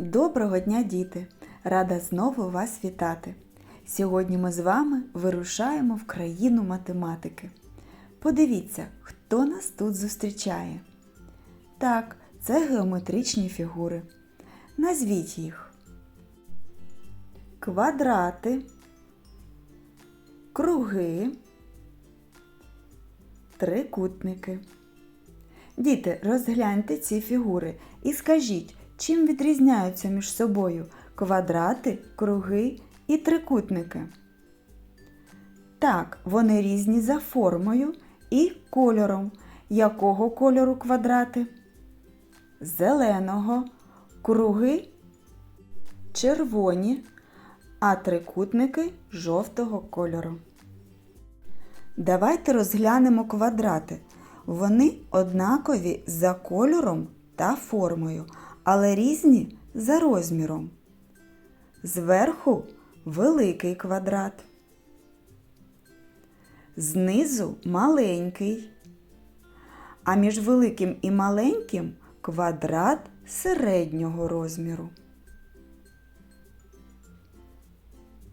Доброго дня, діти! Рада знову вас вітати. Сьогодні ми з вами вирушаємо в країну математики. Подивіться, хто нас тут зустрічає. Так, це геометричні фігури. Назвіть їх. Квадрати, круги, трикутники. Діти, розгляньте ці фігури і скажіть, чим відрізняються між собою квадрати, круги і трикутники. Так, вони різні за формою і кольором. Якого кольору квадрати? Зеленого, круги червоні, а трикутники жовтого кольору. Давайте розглянемо квадрати. Вони однакові за кольором та формою, але різні за розміром. Зверху великий квадрат. Знизу маленький. А між великим і маленьким квадрат середнього розміру.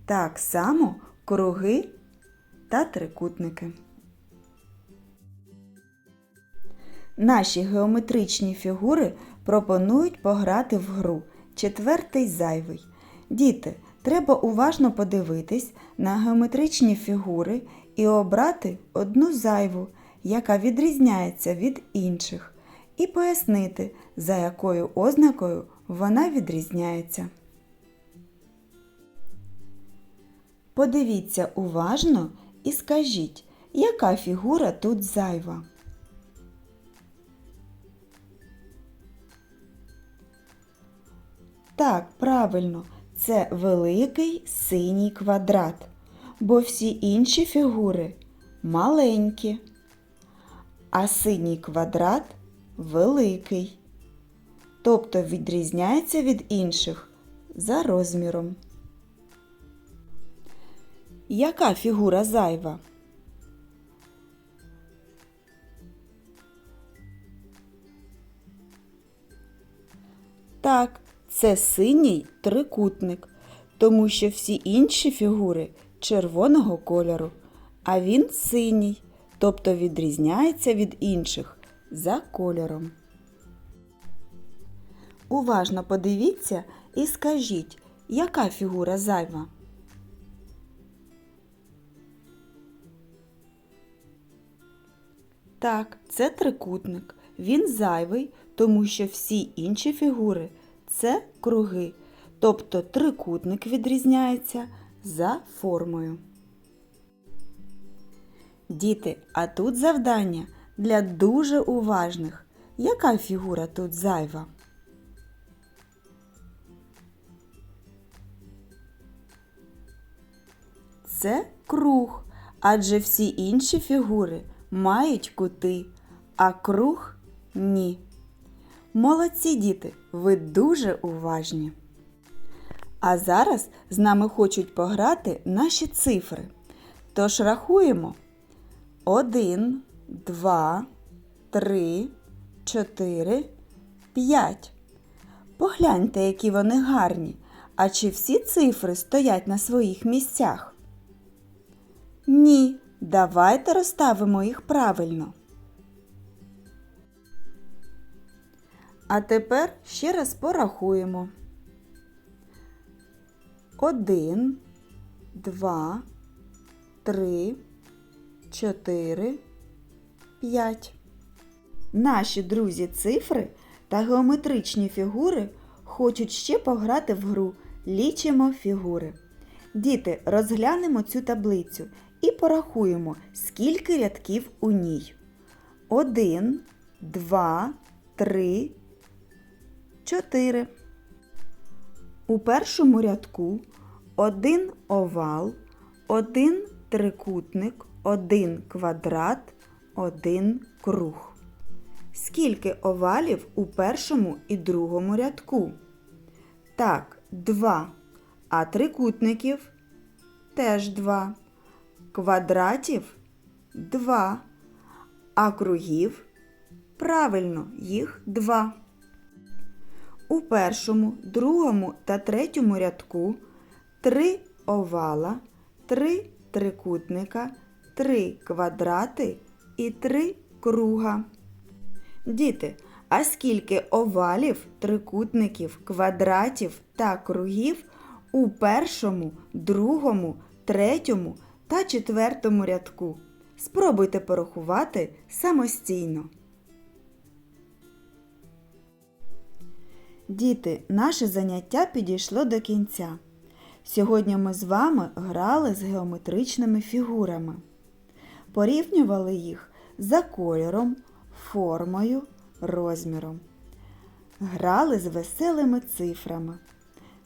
Так само круги та трикутники. Наші геометричні фігури пропонують пограти в гру четвертий зайвий. Діти, треба уважно подивитись на геометричні фігури і обрати одну зайву, яка відрізняється від інших, і пояснити, за якою ознакою вона відрізняється. Подивіться уважно і скажіть, яка фігура тут зайва. Так, правильно, це великий синій квадрат, бо всі інші фігури маленькі, а синій квадрат великий, тобто відрізняється від інших за розміром. Яка фігура зайва? Так, це синій трикутник, тому що всі інші фігури червоного кольору, а він синій, тобто відрізняється від інших за кольором. Уважно подивіться і скажіть, яка фігура зайва? Так, це трикутник. Він зайвий, тому що всі інші фігури це круги, тобто трикутник відрізняється за формою. Діти, а тут завдання для дуже уважних. Яка фігура тут зайва? Це круг, адже всі інші фігури мають кути, а круг ні. Молодці діти, ви дуже уважні. А зараз з нами хочуть пограти наші цифри. Тож рахуємо 1, 2, 3, 4, 5. Погляньте, які вони гарні. А чи всі цифри стоять на своїх місцях? Ні. Давайте розставимо їх правильно. А тепер ще раз порахуємо. Один, два, три, чотири, п'ять. Наші друзі цифри та геометричні фігури хочуть ще пограти в гру Лічимо фігури. Діти, розглянемо цю таблицю і порахуємо, скільки рядків у ній. Один, два, три, чотири. У першому рядку один овал, один трикутник, один квадрат, один круг. Скільки овалів у першому і другому рядку? Так, два. А трикутників теж два. Квадратів два. А кругів правильно, їх два. У першому, другому та третьому рядку три овала, три трикутника, три квадрати і три круга. Діти, а скільки овалів, трикутників, квадратів та кругів у першому, другому, третьому та четвертому рядку? Спробуйте порахувати самостійно. Діти, наше заняття підійшло до кінця. Сьогодні ми з вами грали з геометричними фігурами, порівнювали їх за кольором, формою, розміром. Грали з веселими цифрами.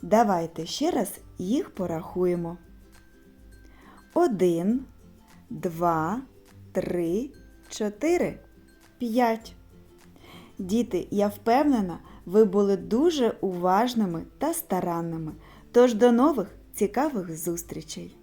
Давайте ще раз їх порахуємо. Один, два, три, чотири, п'ять. Діти, я впевнена, ви були дуже уважними та старанними. Тож до нових цікавих зустрічей!